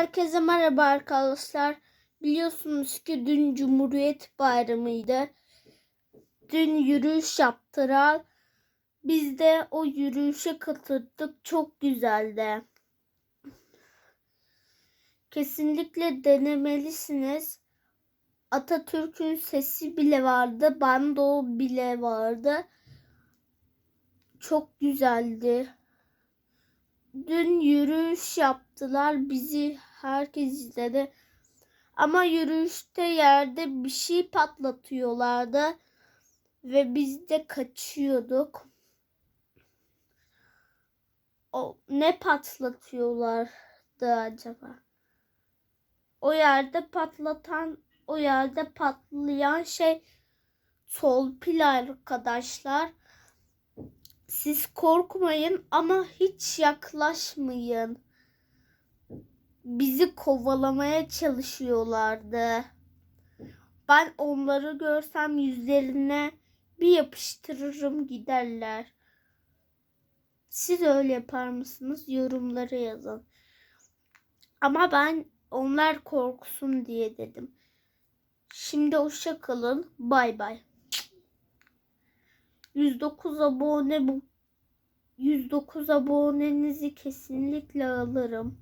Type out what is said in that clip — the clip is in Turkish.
Herkese merhaba arkadaşlar. Biliyorsunuz ki dün Cumhuriyet Bayramı'ydı. Dün yürüyüş yaptılar. Biz de o yürüyüşe katıldık. Çok güzeldi. Kesinlikle denemelisiniz. Atatürk'ün sesi bile vardı. Bando bile vardı. Çok güzeldi. Dün yürüyüş yaptılar. Bizi herkes izledi. Ama yürüyüşte yerde bir şey patlatıyorlardı. Ve biz de kaçıyorduk. O ne patlatıyorlardı acaba? O yerde patlatan, o yerde patlayan şey torpil arkadaşlar. Siz korkmayın ama hiç yaklaşmayın. Bizi kovalamaya çalışıyorlardı. Ben onları görsem yüzlerine bir yapıştırırım giderler. Siz öyle yapar mısınız? Yorumlara yazın. Ama ben onlar korksun diye dedim. Şimdi hoşça kalın. Bay bay. 109 abone bu 109 abonenizi kesinlikle alırım.